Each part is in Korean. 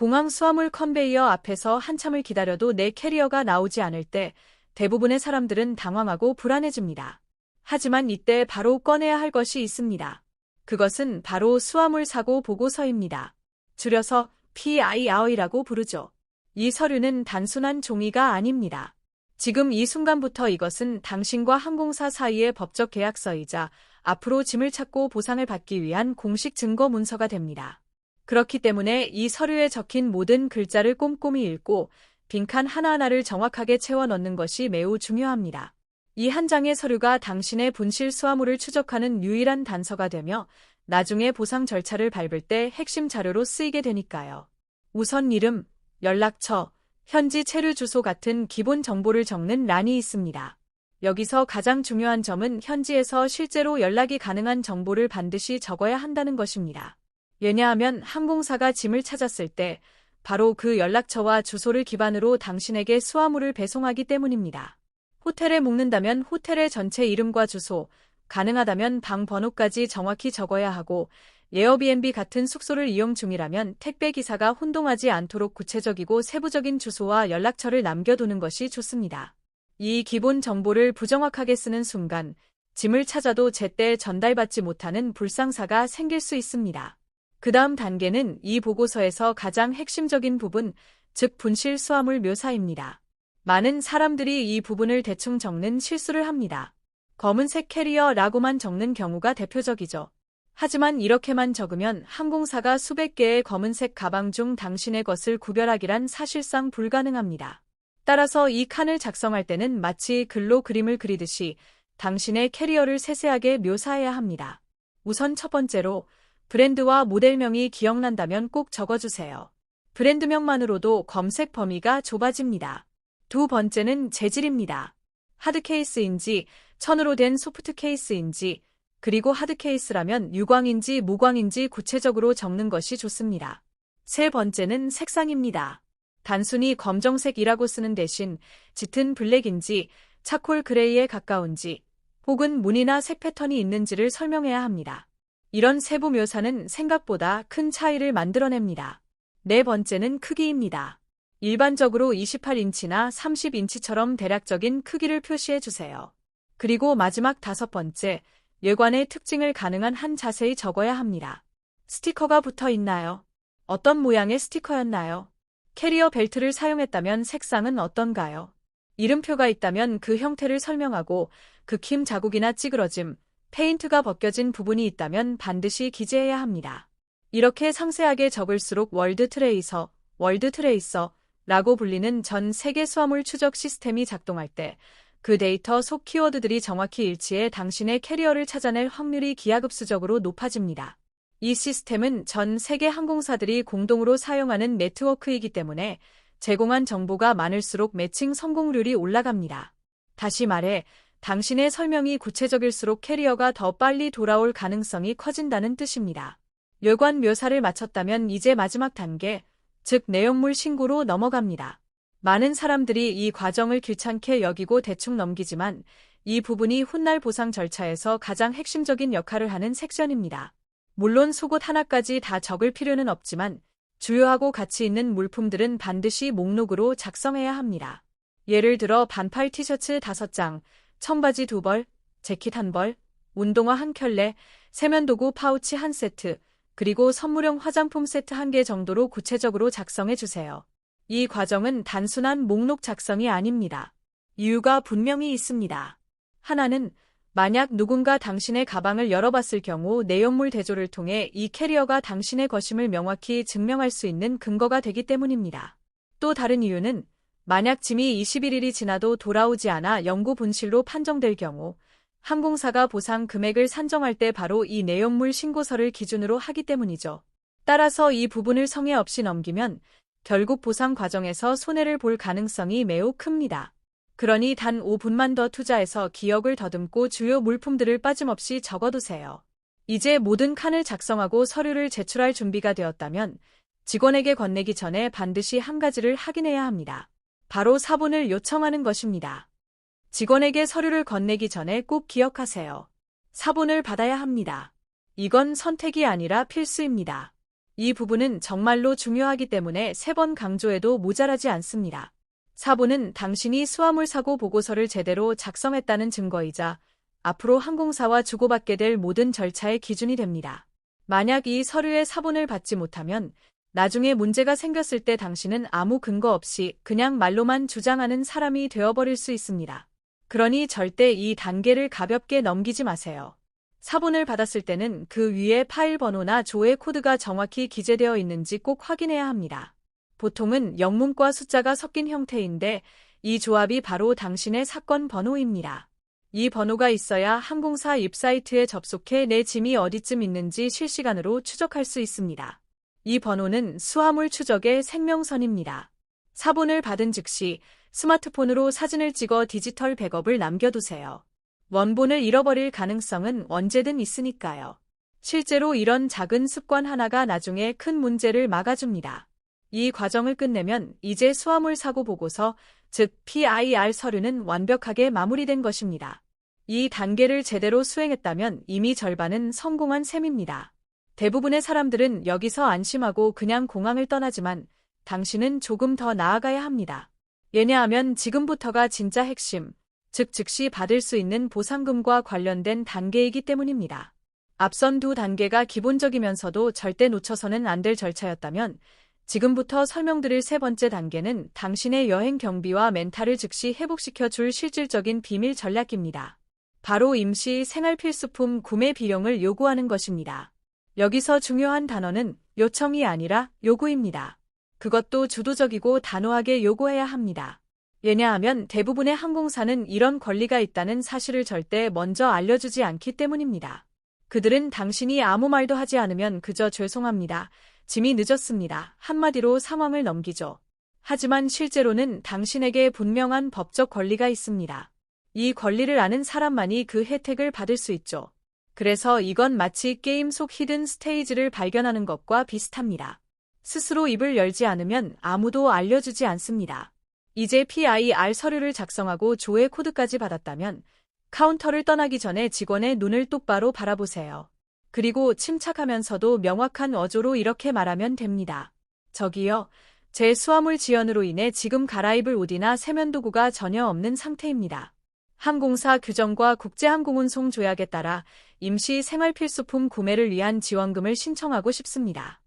공항 수화물 컨베이어 앞에서 한참을 기다려도 내 캐리어가 나오지 않을 때 대부분의 사람들은 당황하고 불안해집니다. 하지만 이때 바로 꺼내야 할 것이 있습니다. 그것은 바로 수화물 사고 보고서입니다. 줄여서 PIR이라고 부르죠. 이 서류는 단순한 종이가 아닙니다. 지금 이 순간부터 이것은 당신과 항공사 사이의 법적 계약서이자 앞으로 짐을 찾고 보상을 받기 위한 공식 증거 문서가 됩니다. 그렇기 때문에 이 서류에 적힌 모든 글자를 꼼꼼히 읽고 빈칸 하나하나를 정확하게 채워 넣는 것이 매우 중요합니다. 이 한 장의 서류가 당신의 분실 수화물을 추적하는 유일한 단서가 되며 나중에 보상 절차를 밟을 때 핵심 자료로 쓰이게 되니까요. 우선 이름, 연락처, 현지 체류 주소 같은 기본 정보를 적는 란이 있습니다. 여기서 가장 중요한 점은 현지에서 실제로 연락이 가능한 정보를 반드시 적어야 한다는 것입니다. 왜냐하면 항공사가 짐을 찾았을 때 바로 그 연락처와 주소를 기반으로 당신에게 수화물을 배송하기 때문입니다. 호텔에 묵는다면 호텔의 전체 이름과 주소, 가능하다면 방 번호까지 정확히 적어야 하고 에어비앤비 같은 숙소를 이용 중이라면 택배 기사가 혼동하지 않도록 구체적이고 세부적인 주소와 연락처를 남겨두는 것이 좋습니다. 이 기본 정보를 부정확하게 쓰는 순간 짐을 찾아도 제때 전달받지 못하는 불상사가 생길 수 있습니다. 그 다음 단계는 이 보고서에서 가장 핵심적인 부분, 즉 분실 수화물 묘사입니다. 많은 사람들이 이 부분을 대충 적는 실수를 합니다. 검은색 캐리어라고만 적는 경우가 대표적이죠. 하지만 이렇게만 적으면 항공사가 수백 개의 검은색 가방 중 당신의 것을 구별하기란 사실상 불가능합니다. 따라서 이 칸을 작성할 때는 마치 글로 그림을 그리듯이 당신의 캐리어를 세세하게 묘사해야 합니다. 우선 첫 번째로 브랜드와 모델명이 기억난다면 꼭 적어주세요. 브랜드명만으로도 검색 범위가 좁아집니다. 두 번째는 재질입니다. 하드 케이스인지 천으로 된 소프트 케이스인지 그리고 하드 케이스라면 유광인지 무광인지 구체적으로 적는 것이 좋습니다. 세 번째는 색상입니다. 단순히 검정색이라고 쓰는 대신 짙은 블랙인지 차콜 그레이에 가까운지 혹은 무늬나 색 패턴이 있는지를 설명해야 합니다. 이런 세부 묘사는 생각보다 큰 차이를 만들어냅니다. 네 번째는 크기입니다. 일반적으로 28인치나 30인치처럼 대략적인 크기를 표시해 주세요. 그리고 마지막 다섯 번째, 예관의 특징을 가능한 한 자세히 적어야 합니다. 스티커가 붙어 있나요? 어떤 모양의 스티커였나요? 캐리어 벨트를 사용했다면 색상은 어떤가요? 이름표가 있다면 그 형태를 설명하고 극힘 자국이나 찌그러짐, 페인트가 벗겨진 부분이 있다면 반드시 기재해야 합니다. 이렇게 상세하게 적을수록 월드 트레이서, 월드 트레이서 라고 불리는 전 세계 수화물 추적 시스템이 작동할 때 그 데이터 속 키워드들이 정확히 일치해 당신의 캐리어를 찾아낼 확률이 기하급수적으로 높아집니다. 이 시스템은 전 세계 항공사들이 공동으로 사용하는 네트워크이기 때문에 제공한 정보가 많을수록 매칭 성공률이 올라갑니다. 다시 말해, 당신의 설명이 구체적일수록 캐리어가 더 빨리 돌아올 가능성이 커진다는 뜻입니다. 뇌관 묘사를 마쳤다면 이제 마지막 단계, 즉 내용물 신고로 넘어갑니다. 많은 사람들이 이 과정을 귀찮게 여기고 대충 넘기지만 이 부분이 훗날 보상 절차에서 가장 핵심적인 역할을 하는 섹션입니다. 물론 속옷 하나까지 다 적을 필요는 없지만 주요하고 가치 있는 물품들은 반드시 목록으로 작성해야 합니다. 예를 들어 반팔 티셔츠 5장, 청바지 2벌, 재킷 1벌, 운동화 1켤레, 세면도구 파우치 1세트, 그리고 선물용 화장품 세트 1개 정도로 구체적으로 작성해 주세요. 이 과정은 단순한 목록 작성이 아닙니다. 이유가 분명히 있습니다. 하나는 만약 누군가 당신의 가방을 열어봤을 경우 내용물 대조를 통해 이 캐리어가 당신의 것임을 명확히 증명할 수 있는 근거가 되기 때문입니다. 또 다른 이유는 만약 짐이 21일이 지나도 돌아오지 않아 영구 분실로 판정될 경우 항공사가 보상 금액을 산정할 때 바로 이 내용물 신고서를 기준으로 하기 때문이죠. 따라서 이 부분을 성의 없이 넘기면 결국 보상 과정에서 손해를 볼 가능성이 매우 큽니다. 그러니 단 5분만 더 투자해서 기억을 더듬고 주요 물품들을 빠짐없이 적어두세요. 이제 모든 칸을 작성하고 서류를 제출할 준비가 되었다면 직원에게 건네기 전에 반드시 한 가지를 확인해야 합니다. 바로 사본을 요청하는 것입니다. 직원에게 서류를 건네기 전에 꼭 기억하세요. 사본을 받아야 합니다. 이건 선택이 아니라 필수입니다. 이 부분은 정말로 중요하기 때문에 세 번 강조해도 모자라지 않습니다. 사본은 당신이 수화물 사고 보고서를 제대로 작성했다는 증거이자 앞으로 항공사와 주고받게 될 모든 절차의 기준이 됩니다. 만약 이 서류의 사본을 받지 못하면 나중에 문제가 생겼을 때 당신은 아무 근거 없이 그냥 말로만 주장하는 사람이 되어버릴 수 있습니다. 그러니 절대 이 단계를 가볍게 넘기지 마세요. 사본을 받았을 때는 그 위에 파일 번호나 조회 코드가 정확히 기재되어 있는지 꼭 확인해야 합니다. 보통은 영문과 숫자가 섞인 형태인데 이 조합이 바로 당신의 사건 번호입니다. 이 번호가 있어야 항공사 웹사이트에 접속해 내 짐이 어디쯤 있는지 실시간으로 추적할 수 있습니다. 이 번호는 수화물 추적의 생명선입니다. 사본을 받은 즉시 스마트폰으로 사진을 찍어 디지털 백업을 남겨두세요. 원본을 잃어버릴 가능성은 언제든 있으니까요. 실제로 이런 작은 습관 하나가 나중에 큰 문제를 막아줍니다. 이 과정을 끝내면 이제 수화물 사고 보고서, 즉 PIR 서류는 완벽하게 마무리된 것입니다. 이 단계를 제대로 수행했다면 이미 절반은 성공한 셈입니다. 대부분의 사람들은 여기서 안심하고 그냥 공항을 떠나지만 당신은 조금 더 나아가야 합니다. 왜냐하면 지금부터가 진짜 핵심, 즉 즉시 받을 수 있는 보상금과 관련된 단계이기 때문입니다. 앞선 두 단계가 기본적이면서도 절대 놓쳐서는 안 될 절차였다면 지금부터 설명드릴 세 번째 단계는 당신의 여행 경비와 멘탈을 즉시 회복시켜 줄 실질적인 비밀 전략입니다. 바로 임시 생활 필수품 구매 비용을 요구하는 것입니다. 여기서 중요한 단어는 요청이 아니라 요구입니다. 그것도 주도적이고 단호하게 요구해야 합니다. 왜냐하면 대부분의 항공사는 이런 권리가 있다는 사실을 절대 먼저 알려주지 않기 때문입니다. 그들은 당신이 아무 말도 하지 않으면 그저 죄송합니다. 짐이 늦었습니다. 한마디로 상황을 넘기죠. 하지만 실제로는 당신에게 분명한 법적 권리가 있습니다. 이 권리를 아는 사람만이 그 혜택을 받을 수 있죠. 그래서 이건 마치 게임 속 히든 스테이지를 발견하는 것과 비슷합니다. 스스로 입을 열지 않으면 아무도 알려주지 않습니다. 이제 PIR 서류를 작성하고 조회 코드까지 받았다면 카운터를 떠나기 전에 직원의 눈을 똑바로 바라보세요. 그리고 침착하면서도 명확한 어조로 이렇게 말하면 됩니다. 저기요. 제 수화물 지연으로 인해 지금 갈아입을 옷이나 세면도구가 전혀 없는 상태입니다. 항공사 규정과 국제항공운송 조약에 따라 임시 생활필수품 구매를 위한 지원금을 신청하고 싶습니다.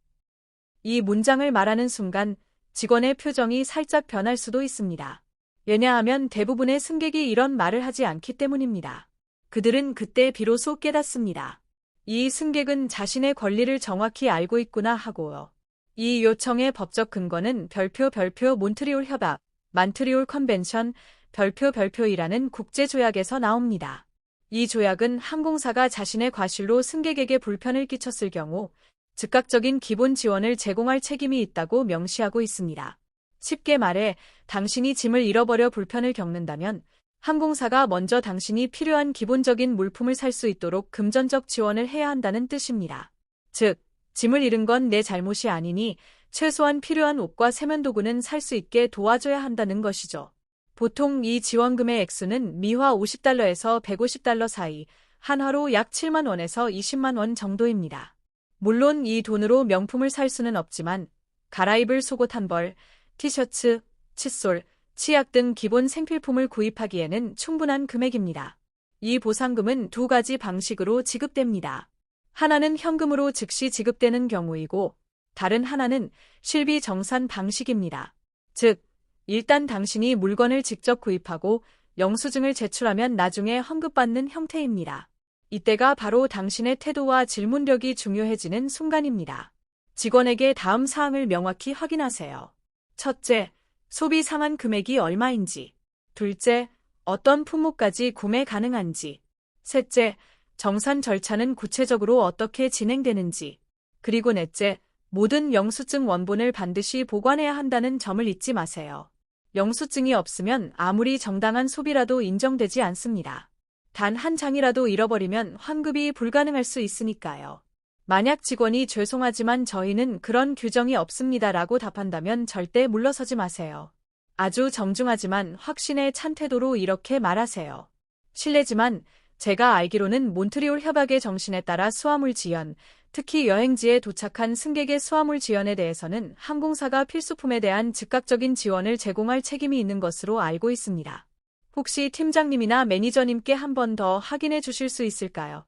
이 문장을 말하는 순간 직원의 표정이 살짝 변할 수도 있습니다. 왜냐하면 대부분의 승객이 이런 말을 하지 않기 때문입니다. 그들은 그때 비로소 깨닫습니다. 이 승객은 자신의 권리를 정확히 알고 있구나 하고요. 이 요청의 법적 근거는 별표 별표 몬트리올 협약, 만트리올 컨벤션, 별표 별표이라는 국제조약에서 나옵니다. 이 조약은 항공사가 자신의 과실로 승객에게 불편을 끼쳤을 경우 즉각적인 기본 지원을 제공할 책임이 있다고 명시하고 있습니다. 쉽게 말해 당신이 짐을 잃어버려 불편을 겪는다면 항공사가 먼저 당신이 필요한 기본적인 물품을 살 수 있도록 금전적 지원을 해야 한다는 뜻입니다. 즉, 짐을 잃은 건 내 잘못이 아니니 최소한 필요한 옷과 세면도구는 살 수 있게 도와줘야 한다는 것이죠. 보통 이 지원금의 액수는 미화 50달러에서 150달러 사이, 한화로 약 7만 원에서 20만 원 정도입니다. 물론 이 돈으로 명품을 살 수는 없지만 갈아입을 속옷 한 벌, 티셔츠, 칫솔, 치약 등 기본 생필품을 구입하기에는 충분한 금액입니다. 이 보상금은 두 가지 방식으로 지급됩니다. 하나는 현금으로 즉시 지급되는 경우이고 다른 하나는 실비 정산 방식입니다. 즉, 일단 당신이 물건을 직접 구입하고 영수증을 제출하면 나중에 환급받는 형태입니다. 이때가 바로 당신의 태도와 질문력이 중요해지는 순간입니다. 직원에게 다음 사항을 명확히 확인하세요. 첫째, 소비 상한 금액이 얼마인지. 둘째, 어떤 품목까지 구매 가능한지. 셋째, 정산 절차는 구체적으로 어떻게 진행되는지. 그리고 넷째, 모든 영수증 원본을 반드시 보관해야 한다는 점을 잊지 마세요. 영수증이 없으면 아무리 정당한 소비라도 인정되지 않습니다. 단 한 장이라도 잃어버리면 환급이 불가능할 수 있으니까요. 만약 직원이 죄송하지만 저희는 그런 규정이 없습니다 라고 답한다면 절대 물러서지 마세요. 아주 정중하지만 확신에 찬 태도로 이렇게 말하세요. 실례지만 제가 알기로는 몬트리올 협약의 정신에 따라 수화물 지연, 특히 여행지에 도착한 승객의 수화물 지연에 대해서는 항공사가 필수품에 대한 즉각적인 지원을 제공할 책임이 있는 것으로 알고 있습니다. 혹시 팀장님이나 매니저님께 한 번 더 확인해 주실 수 있을까요?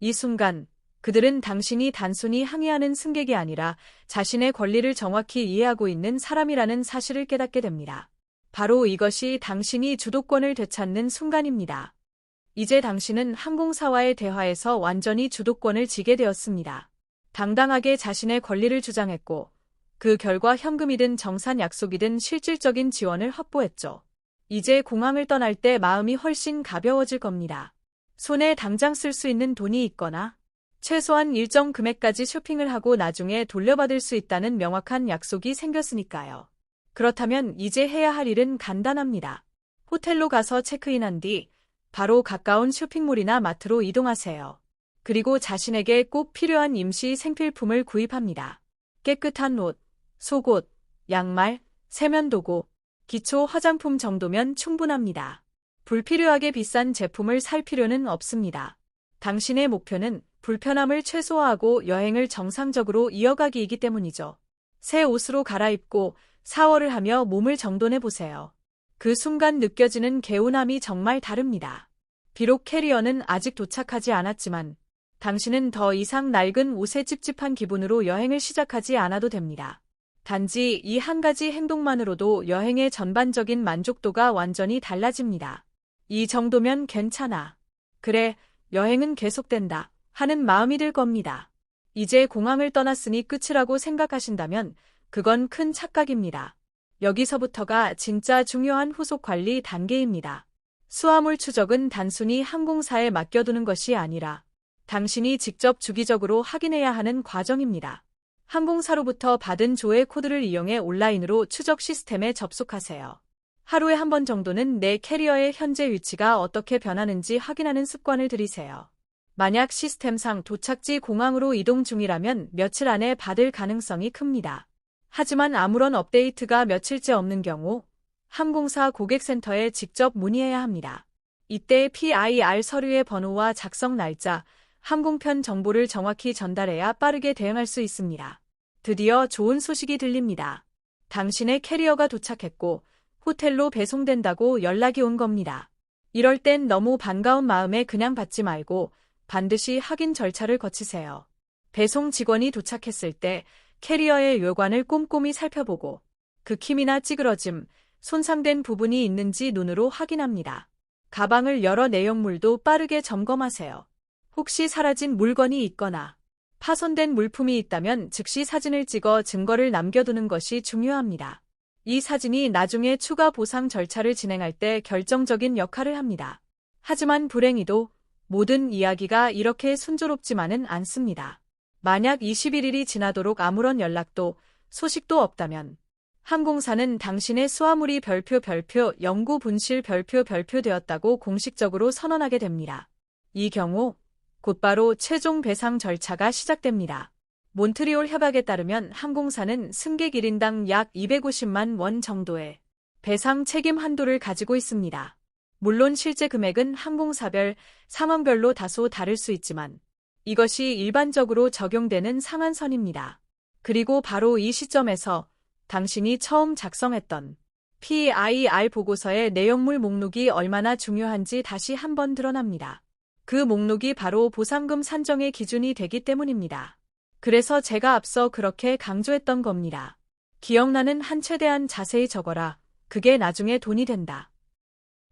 이 순간 그들은 당신이 단순히 항의하는 승객이 아니라 자신의 권리를 정확히 이해하고 있는 사람이라는 사실을 깨닫게 됩니다. 바로 이것이 당신이 주도권을 되찾는 순간입니다. 이제 당신은 항공사와의 대화에서 완전히 주도권을 지게 되었습니다. 당당하게 자신의 권리를 주장했고 그 결과 현금이든 정산 약속이든 실질적인 지원을 확보했죠. 이제 공항을 떠날 때 마음이 훨씬 가벼워질 겁니다. 손에 당장 쓸 수 있는 돈이 있거나 최소한 일정 금액까지 쇼핑을 하고 나중에 돌려받을 수 있다는 명확한 약속이 생겼으니까요. 그렇다면 이제 해야 할 일은 간단합니다. 호텔로 가서 체크인한 뒤 바로 가까운 쇼핑몰이나 마트로 이동하세요. 그리고 자신에게 꼭 필요한 임시 생필품을 구입합니다. 깨끗한 옷, 속옷, 양말, 세면도구, 기초 화장품 정도면 충분합니다. 불필요하게 비싼 제품을 살 필요는 없습니다. 당신의 목표는 불편함을 최소화하고 여행을 정상적으로 이어가기이기 때문이죠. 새 옷으로 갈아입고 샤워를 하며 몸을 정돈해 보세요. 그 순간 느껴지는 개운함이 정말 다릅니다. 비록 캐리어는 아직 도착하지 않았지만 당신은 더 이상 낡은 옷에 찝찝한 기분으로 여행을 시작하지 않아도 됩니다. 단지 이 한 가지 행동만으로도 여행의 전반적인 만족도가 완전히 달라집니다. 이 정도면 괜찮아. 그래, 여행은 계속된다. 하는 마음이 들 겁니다. 이제 공항을 떠났으니 끝이라고 생각하신다면 그건 큰 착각입니다. 여기서부터가 진짜 중요한 후속 관리 단계입니다. 수화물 추적은 단순히 항공사에 맡겨두는 것이 아니라 당신이 직접 주기적으로 확인해야 하는 과정입니다. 항공사로부터 받은 조회 코드를 이용해 온라인으로 추적 시스템에 접속하세요. 하루에 한 번 정도는 내 캐리어의 현재 위치가 어떻게 변하는지 확인하는 습관을 들이세요. 만약 시스템상 도착지 공항으로 이동 중이라면 며칠 안에 받을 가능성이 큽니다. 하지만 아무런 업데이트가 며칠째 없는 경우 항공사 고객센터에 직접 문의해야 합니다. 이때 PIR 서류의 번호와 작성 날짜, 항공편 정보를 정확히 전달해야 빠르게 대응할 수 있습니다. 드디어 좋은 소식이 들립니다. 당신의 캐리어가 도착했고 호텔로 배송된다고 연락이 온 겁니다. 이럴 땐 너무 반가운 마음에 그냥 받지 말고 반드시 확인 절차를 거치세요. 배송 직원이 도착했을 때 캐리어의 요관을 꼼꼼히 살펴보고 극힘이나 찌그러짐, 손상된 부분이 있는지 눈으로 확인합니다. 가방을 열어 내용물도 빠르게 점검하세요. 혹시 사라진 물건이 있거나 파손된 물품이 있다면 즉시 사진을 찍어 증거를 남겨두는 것이 중요합니다. 이 사진이 나중에 추가 보상 절차를 진행할 때 결정적인 역할을 합니다. 하지만 불행히도 모든 이야기가 이렇게 순조롭지만은 않습니다. 만약 21일이 지나도록 아무런 연락도 소식도 없다면 항공사는 당신의 수화물이 별표 별표 영구 분실 별표 별표 되었다고 공식적으로 선언하게 됩니다. 이 경우 곧바로 최종 배상 절차가 시작됩니다. 몬트리올 협약에 따르면 항공사는 승객 1인당 약 250만 원 정도의 배상 책임 한도를 가지고 있습니다. 물론 실제 금액은 항공사별, 상황별로 다소 다를 수 있지만 이것이 일반적으로 적용되는 상한선입니다. 그리고 바로 이 시점에서 당신이 처음 작성했던 PIR 보고서의 내용물 목록이 얼마나 중요한지 다시 한번 드러납니다. 그 목록이 바로 보상금 산정의 기준이 되기 때문입니다. 그래서 제가 앞서 그렇게 강조했던 겁니다. 기억나는 한 최대한 자세히 적어라. 그게 나중에 돈이 된다.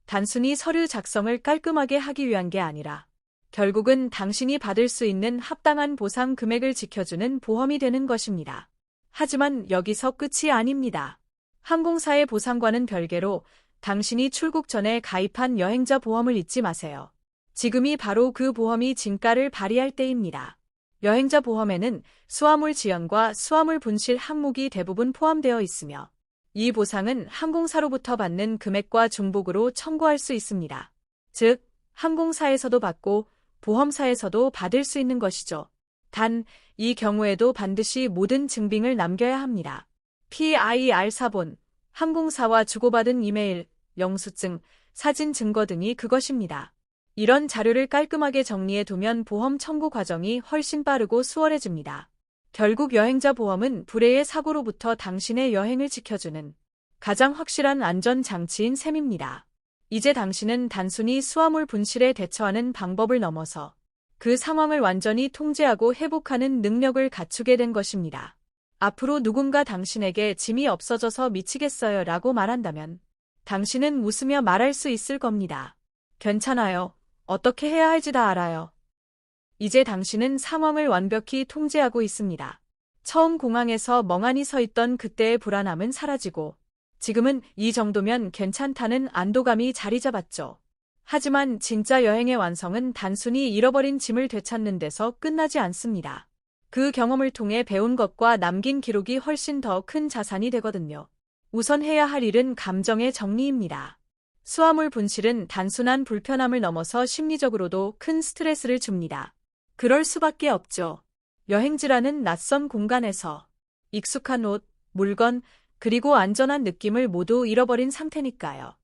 단순히 서류 작성을 깔끔하게 하기 위한 게 아니라 결국은 당신이 받을 수 있는 합당한 보상 금액을 지켜주는 보험이 되는 것입니다. 하지만 여기서 끝이 아닙니다. 항공사의 보상과는 별개로 당신이 출국 전에 가입한 여행자 보험을 잊지 마세요. 지금이 바로 그 보험이 진가를 발휘할 때입니다. 여행자 보험에는 수화물 지연과 수화물 분실 항목이 대부분 포함되어 있으며 이 보상은 항공사로부터 받는 금액과 중복으로 청구할 수 있습니다. 즉, 항공사에서도 받고 보험사에서도 받을 수 있는 것이죠. 단, 이 경우에도 반드시 모든 증빙을 남겨야 합니다. PIR 사본, 항공사와 주고받은 이메일, 영수증, 사진 증거 등이 그것입니다. 이런 자료를 깔끔하게 정리해 두면 보험 청구 과정이 훨씬 빠르고 수월해집니다. 결국 여행자 보험은 불의의 사고로부터 당신의 여행을 지켜주는 가장 확실한 안전 장치인 셈입니다. 이제 당신은 단순히 수화물 분실에 대처하는 방법을 넘어서 그 상황을 완전히 통제하고 회복하는 능력을 갖추게 된 것입니다. 앞으로 누군가 당신에게 짐이 없어져서 미치겠어요 라고 말한다면 당신은 웃으며 말할 수 있을 겁니다. 괜찮아요. 어떻게 해야 할지 다 알아요. 이제 당신은 상황을 완벽히 통제하고 있습니다. 처음 공항에서 멍하니 서 있던 그때의 불안함은 사라지고 지금은 이 정도면 괜찮다는 안도감이 자리 잡았죠. 하지만 진짜 여행의 완성은 단순히 잃어버린 짐을 되찾는 데서 끝나지 않습니다. 그 경험을 통해 배운 것과 남긴 기록이 훨씬 더 큰 자산이 되거든요. 우선 해야 할 일은 감정의 정리입니다. 수화물 분실은 단순한 불편함을 넘어서 심리적으로도 큰 스트레스를 줍니다. 그럴 수밖에 없죠. 여행지라는 낯선 공간에서 익숙한 옷, 물건, 그리고 안전한 느낌을 모두 잃어버린 상태니까요.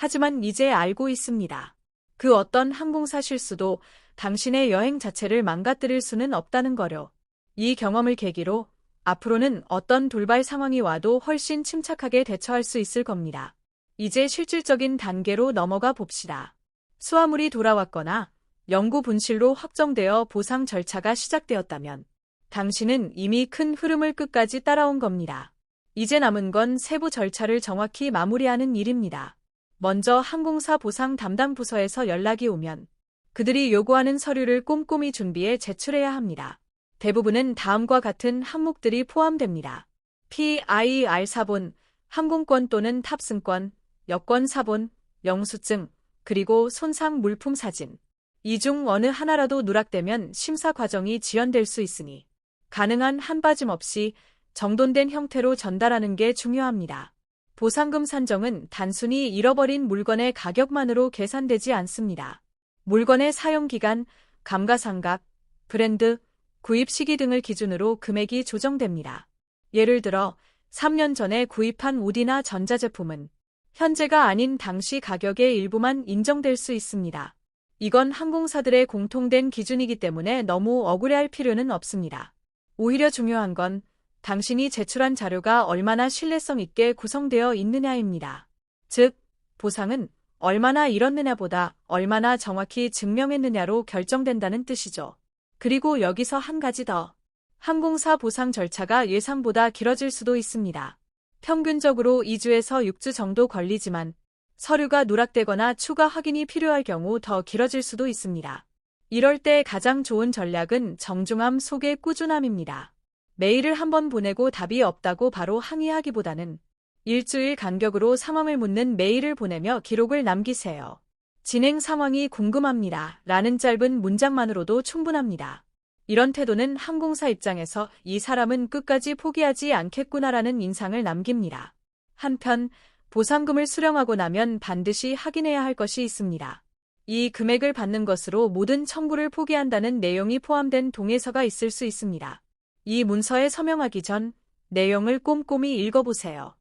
하지만 이제 알고 있습니다. 그 어떤 항공사 실수도 당신의 여행 자체를 망가뜨릴 수는 없다는 거요. 이 경험을 계기로 앞으로는 어떤 돌발 상황이 와도 훨씬 침착하게 대처할 수 있을 겁니다. 이제 실질적인 단계로 넘어가 봅시다. 수화물이 돌아왔거나 영구 분실로 확정되어 보상 절차가 시작되었다면 당신은 이미 큰 흐름을 끝까지 따라온 겁니다. 이제 남은 건 세부 절차를 정확히 마무리하는 일입니다. 먼저 항공사 보상 담당 부서에서 연락이 오면 그들이 요구하는 서류를 꼼꼼히 준비해 제출해야 합니다. 대부분은 다음과 같은 항목들이 포함됩니다. PIR 사본, 항공권 또는 탑승권, 여권 사본, 영수증, 그리고 손상 물품 사진. 이 중 어느 하나라도 누락되면 심사 과정이 지연될 수 있으니 가능한 한 빠짐 없이 정돈된 형태로 전달하는 게 중요합니다. 보상금 산정은 단순히 잃어버린 물건의 가격만으로 계산되지 않습니다. 물건의 사용기간, 감가상각, 브랜드, 구입 시기 등을 기준으로 금액이 조정됩니다. 예를 들어 3년 전에 구입한 우디나 전자제품은 현재가 아닌 당시 가격의 일부만 인정될 수 있습니다. 이건 항공사들의 공통된 기준이기 때문에 너무 억울해할 필요는 없습니다. 오히려 중요한 건 당신이 제출한 자료가 얼마나 신뢰성 있게 구성되어 있느냐입니다. 즉, 보상은 얼마나 잃었느냐보다 얼마나 정확히 증명했느냐로 결정된다는 뜻이죠. 그리고 여기서 한 가지 더. 항공사 보상 절차가 예상보다 길어질 수도 있습니다. 평균적으로 2주에서 6주 정도 걸리지만 서류가 누락되거나 추가 확인이 필요할 경우 더 길어질 수도 있습니다. 이럴 때 가장 좋은 전략은 정중함 속의 꾸준함입니다. 메일을 한번 보내고 답이 없다고 바로 항의하기보다는 일주일 간격으로 상황을 묻는 메일을 보내며 기록을 남기세요. 진행 상황이 궁금합니다. 라는 짧은 문장만으로도 충분합니다. 이런 태도는 항공사 입장에서 이 사람은 끝까지 포기하지 않겠구나라는 인상을 남깁니다. 한편 보상금을 수령하고 나면 반드시 확인해야 할 것이 있습니다. 이 금액을 받는 것으로 모든 청구를 포기한다는 내용이 포함된 동의서가 있을 수 있습니다. 이 문서에 서명하기 전 내용을 꼼꼼히 읽어보세요.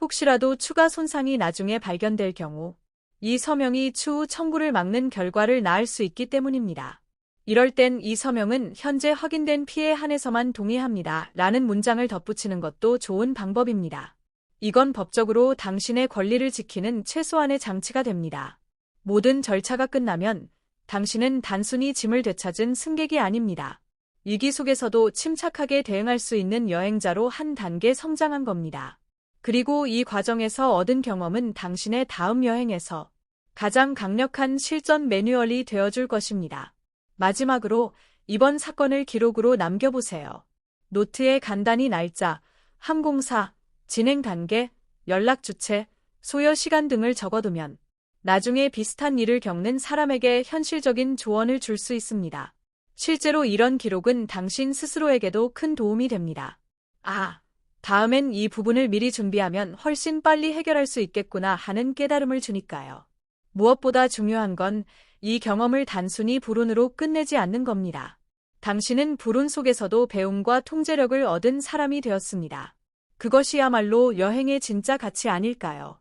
혹시라도 추가 손상이 나중에 발견될 경우 이 서명이 추후 청구를 막는 결과를 낳을 수 있기 때문입니다. 이럴 땐 이 서명은 현재 확인된 피해 한해서만 동의합니다. 라는 문장을 덧붙이는 것도 좋은 방법입니다. 이건 법적으로 당신의 권리를 지키는 최소한의 장치가 됩니다. 모든 절차가 끝나면 당신은 단순히 짐을 되찾은 승객이 아닙니다. 위기 속에서도 침착하게 대응할 수 있는 여행자로 한 단계 성장한 겁니다. 그리고 이 과정에서 얻은 경험은 당신의 다음 여행에서 가장 강력한 실전 매뉴얼이 되어줄 것입니다. 마지막으로 이번 사건을 기록으로 남겨보세요. 노트에 간단히 날짜, 항공사, 진행 단계, 연락 주체, 소요 시간 등을 적어두면 나중에 비슷한 일을 겪는 사람에게 현실적인 조언을 줄 수 있습니다. 실제로 이런 기록은 당신 스스로에게도 큰 도움이 됩니다. 아, 다음엔 이 부분을 미리 준비하면 훨씬 빨리 해결할 수 있겠구나 하는 깨달음을 주니까요. 무엇보다 중요한 건 이 경험을 단순히 불운으로 끝내지 않는 겁니다. 당신은 불운 속에서도 배움과 통제력을 얻은 사람이 되었습니다. 그것이야말로 여행의 진짜 가치 아닐까요?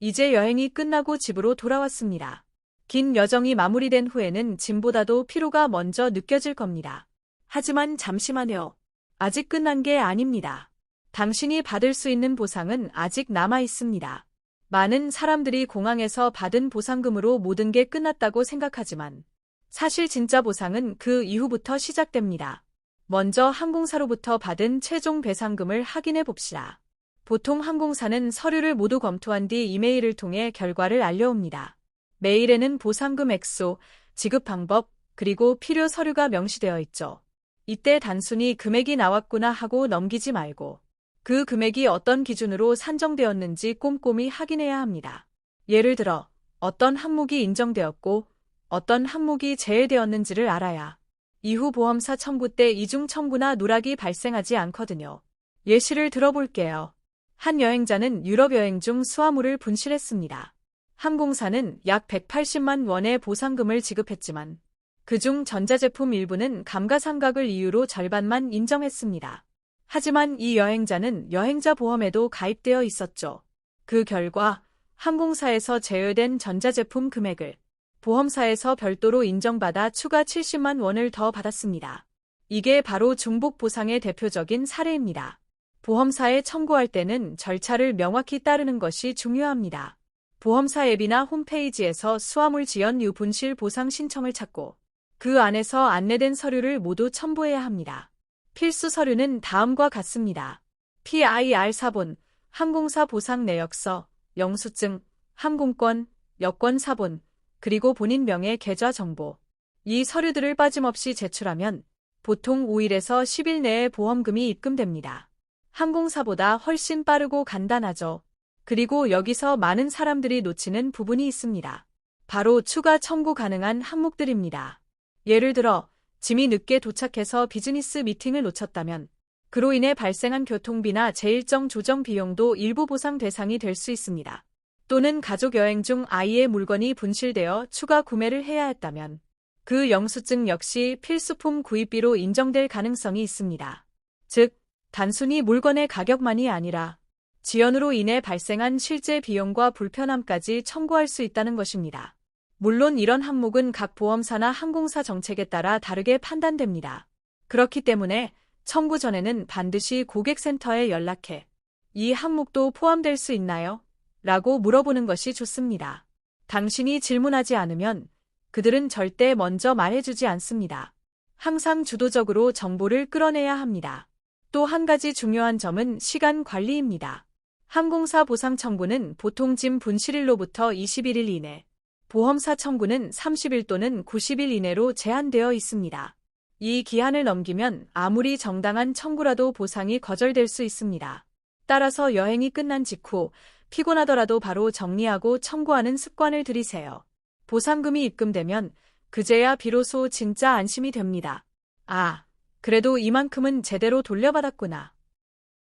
이제 여행이 끝나고 집으로 돌아왔습니다. 긴 여정이 마무리된 후에는 짐보다도 피로가 먼저 느껴질 겁니다. 하지만 잠시만요. 아직 끝난 게 아닙니다. 당신이 받을 수 있는 보상은 아직 남아 있습니다. 많은 사람들이 공항에서 받은 보상금으로 모든 게 끝났다고 생각하지만 사실 진짜 보상은 그 이후부터 시작됩니다. 먼저 항공사로부터 받은 최종 배상금을 확인해 봅시다. 보통 항공사는 서류를 모두 검토한 뒤 이메일을 통해 결과를 알려옵니다. 메일에는 보상금 액수, 지급 방법, 그리고 필요 서류가 명시되어 있죠. 이때 단순히 금액이 나왔구나 하고 넘기지 말고 그 금액이 어떤 기준으로 산정되었는지 꼼꼼히 확인해야 합니다. 예를 들어 어떤 항목이 인정되었고 어떤 항목이 제외되었는지를 알아야 이후 보험사 청구 때 이중 청구나 누락이 발생하지 않거든요. 예시를 들어볼게요. 한 여행자는 유럽 여행 중 수화물을 분실했습니다. 항공사는 약 180만 원의 보상금을 지급했지만 그중 전자제품 일부는 감가상각을 이유로 절반만 인정했습니다. 하지만 이 여행자는 여행자 보험에도 가입되어 있었죠. 그 결과 항공사에서 제외된 전자제품 금액을 보험사에서 별도로 인정받아 추가 70만 원을 더 받았습니다. 이게 바로 중복 보상의 대표적인 사례입니다. 보험사에 청구할 때는 절차를 명확히 따르는 것이 중요합니다. 보험사 앱이나 홈페이지에서 수화물 지연 유분실 보상 신청을 찾고 그 안에서 안내된 서류를 모두 첨부해야 합니다. 필수 서류는 다음과 같습니다. PIR 사본, 항공사 보상 내역서, 영수증, 항공권, 여권 사본, 그리고 본인 명의 계좌 정보. 이 서류들을 빠짐없이 제출하면 보통 5일에서 10일 내에 보험금이 입금됩니다. 항공사보다 훨씬 빠르고 간단하죠. 그리고 여기서 많은 사람들이 놓치는 부분이 있습니다. 바로 추가 청구 가능한 항목들입니다. 예를 들어 짐이 늦게 도착해서 비즈니스 미팅을 놓쳤다면 그로 인해 발생한 교통비나 재일정 조정 비용도 일부 보상 대상이 될 수 있습니다. 또는 가족 여행 중 아이의 물건이 분실되어 추가 구매를 해야 했다면 그 영수증 역시 필수품 구입비로 인정될 가능성이 있습니다. 즉, 단순히 물건의 가격만이 아니라 지연으로 인해 발생한 실제 비용과 불편함까지 청구할 수 있다는 것입니다. 물론 이런 항목은 각 보험사나 항공사 정책에 따라 다르게 판단됩니다. 그렇기 때문에 청구 전에는 반드시 고객센터에 연락해 이 항목도 포함될 수 있나요? 라고 물어보는 것이 좋습니다. 당신이 질문하지 않으면 그들은 절대 먼저 말해주지 않습니다. 항상 주도적으로 정보를 끌어내야 합니다. 또 한 가지 중요한 점은 시간 관리입니다. 항공사 보상 청구는 보통 짐 분실일로부터 21일 이내, 보험사 청구는 30일 또는 90일 이내로 제한되어 있습니다. 이 기한을 넘기면 아무리 정당한 청구라도 보상이 거절될 수 있습니다. 따라서 여행이 끝난 직후 피곤하더라도 바로 정리하고 청구하는 습관을 들이세요. 보상금이 입금되면 그제야 비로소 진짜 안심이 됩니다. 아, 그래도 이만큼은 제대로 돌려받았구나.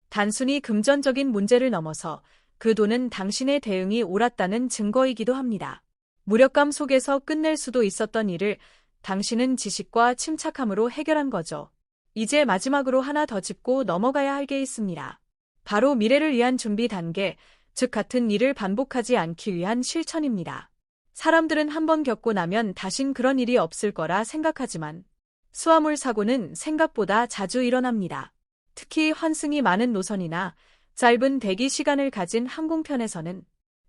단순히 금전적인 문제를 넘어서 그 돈은 당신의 대응이 옳았다는 증거이기도 합니다. 무력감 속에서 끝낼 수도 있었던 일을 당신은 지식과 침착함으로 해결한 거죠. 이제 마지막으로 하나 더 짚고 넘어가야 할 게 있습니다. 바로 미래를 위한 준비 단계, 즉 같은 일을 반복하지 않기 위한 실천입니다. 사람들은 한번 겪고 나면 다신 그런 일이 없을 거라 생각하지만 수화물 사고는 생각보다 자주 일어납니다. 특히 환승이 많은 노선이나 짧은 대기 시간을 가진 항공편에서는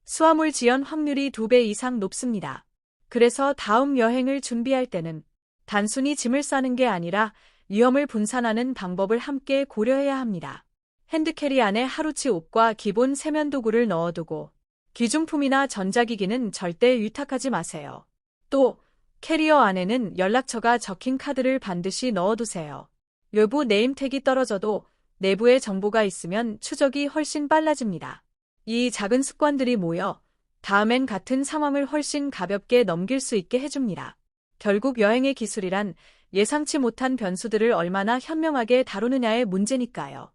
수화물 지연 확률이 두배 이상 높습니다. 그래서 다음 여행을 준비할 때는 단순히 짐을 싸는 게 아니라 위험을 분산하는 방법을 함께 고려해야 합니다. 핸드캐리 안에 하루치 옷과 기본 세면 도구를 넣어두고 귀중품이나 전자기기는 절대 위탁하지 마세요. 또 캐리어 안에는 연락처가 적힌 카드를 반드시 넣어두세요. 외부 네임택이 떨어져도 내부에 정보가 있으면 추적이 훨씬 빨라집니다. 이 작은 습관들이 모여 다음엔 같은 상황을 훨씬 가볍게 넘길 수 있게 해줍니다. 결국 여행의 기술이란 예상치 못한 변수들을 얼마나 현명하게 다루느냐의 문제니까요.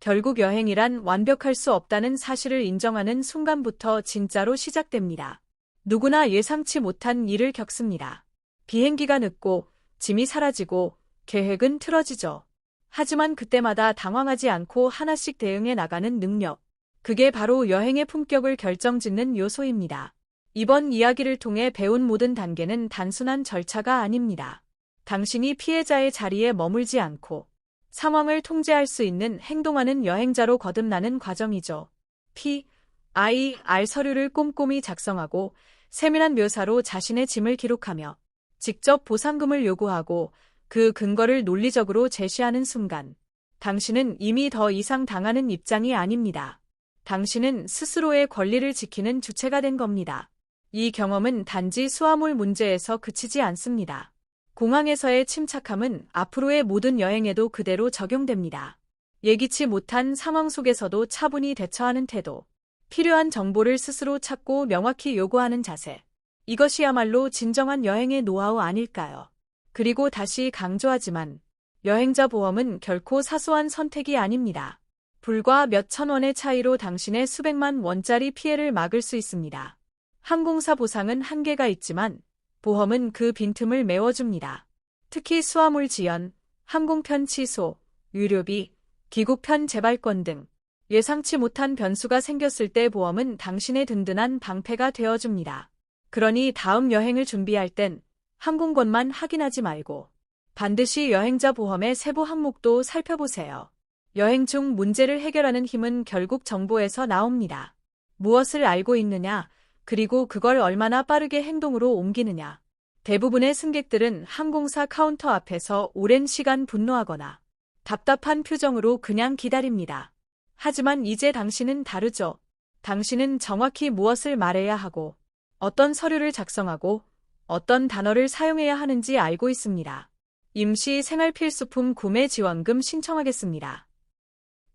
결국 여행이란 완벽할 수 없다는 사실을 인정하는 순간부터 진짜로 시작됩니다. 누구나 예상치 못한 일을 겪습니다. 비행기가 늦고 짐이 사라지고 계획은 틀어지죠. 하지만 그때마다 당황하지 않고 하나씩 대응해 나가는 능력. 그게 바로 여행의 품격을 결정짓는 요소입니다. 이번 이야기를 통해 배운 모든 단계는 단순한 절차가 아닙니다. 당신이 피해자의 자리에 머물지 않고 상황을 통제할 수 있는 행동하는 여행자로 거듭나는 과정이죠. P, I, R 서류를 꼼꼼히 작성하고 세밀한 묘사로 자신의 짐을 기록하며 직접 보상금을 요구하고 그 근거를 논리적으로 제시하는 순간 당신은 이미 더 이상 당하는 입장이 아닙니다. 당신은 스스로의 권리를 지키는 주체가 된 겁니다. 이 경험은 단지 수화물 문제에서 그치지 않습니다. 공항에서의 침착함은 앞으로의 모든 여행에도 그대로 적용됩니다. 예기치 못한 상황 속에서도 차분히 대처하는 태도, 필요한 정보를 스스로 찾고 명확히 요구하는 자세. 이것이야말로 진정한 여행의 노하우 아닐까요? 그리고 다시 강조하지만 여행자 보험은 결코 사소한 선택이 아닙니다. 불과 몇천 원의 차이로 당신의 수백만 원짜리 피해를 막을 수 있습니다. 항공사 보상은 한계가 있지만 보험은 그 빈틈을 메워줍니다. 특히 수화물 지연, 항공편 취소, 유료비, 기국편 재발권 등 예상치 못한 변수가 생겼을 때 보험은 당신의 든든한 방패가 되어줍니다. 그러니 다음 여행을 준비할 땐 항공권만 확인하지 말고 반드시 여행자 보험의 세부 항목도 살펴보세요. 여행 중 문제를 해결하는 힘은 결국 정보에서 나옵니다. 무엇을 알고 있느냐, 그리고 그걸 얼마나 빠르게 행동으로 옮기느냐. 대부분의 승객들은 항공사 카운터 앞에서 오랜 시간 분노하거나 답답한 표정으로 그냥 기다립니다. 하지만 이제 당신은 다르죠. 당신은 정확히 무엇을 말해야 하고 어떤 서류를 작성하고 어떤 단어를 사용해야 하는지 알고 있습니다. 임시 생활 필수품 구매 지원금 신청하겠습니다.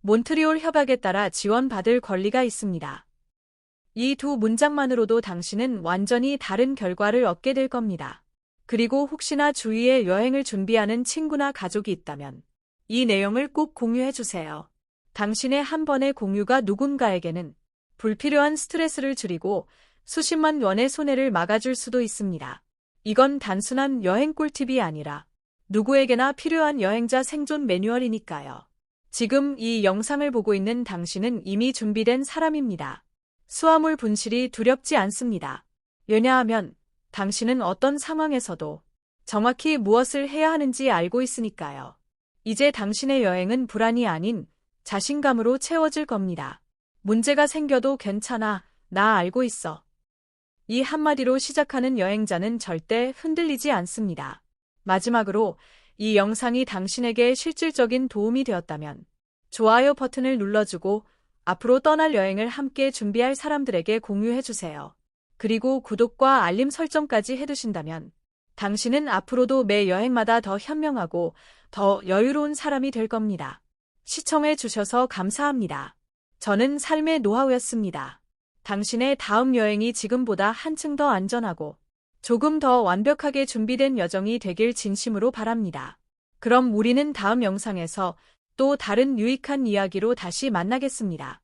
몬트리올 협약에 따라 지원받을 권리가 있습니다. 이 두 문장만으로도 당신은 완전히 다른 결과를 얻게 될 겁니다. 그리고 혹시나 주위에 여행을 준비하는 친구나 가족이 있다면 이 내용을 꼭 공유해 주세요. 당신의 한 번의 공유가 누군가에게는 불필요한 스트레스를 줄이고 수십만 원의 손해를 막아줄 수도 있습니다. 이건 단순한 여행 꿀팁이 아니라 누구에게나 필요한 여행자 생존 매뉴얼이니까요. 지금 이 영상을 보고 있는 당신은 이미 준비된 사람입니다. 수화물 분실이 두렵지 않습니다. 왜냐하면 당신은 어떤 상황에서도 정확히 무엇을 해야 하는지 알고 있으니까요. 이제 당신의 여행은 불안이 아닌 자신감으로 채워질 겁니다. 문제가 생겨도 괜찮아. 나 알고 있어. 이 한마디로 시작하는 여행자는 절대 흔들리지 않습니다. 마지막으로 이 영상이 당신에게 실질적인 도움이 되었다면 좋아요 버튼을 눌러주고 앞으로 떠날 여행을 함께 준비할 사람들에게 공유해주세요. 그리고 구독과 알림 설정까지 해두신다면 당신은 앞으로도 매 여행마다 더 현명하고 더 여유로운 사람이 될 겁니다. 시청해 주셔서 감사합니다. 저는 삶의 노하우였습니다. 당신의 다음 여행이 지금보다 한층 더 안전하고 조금 더 완벽하게 준비된 여정이 되길 진심으로 바랍니다. 그럼 우리는 다음 영상에서 또 다른 유익한 이야기로 다시 만나겠습니다.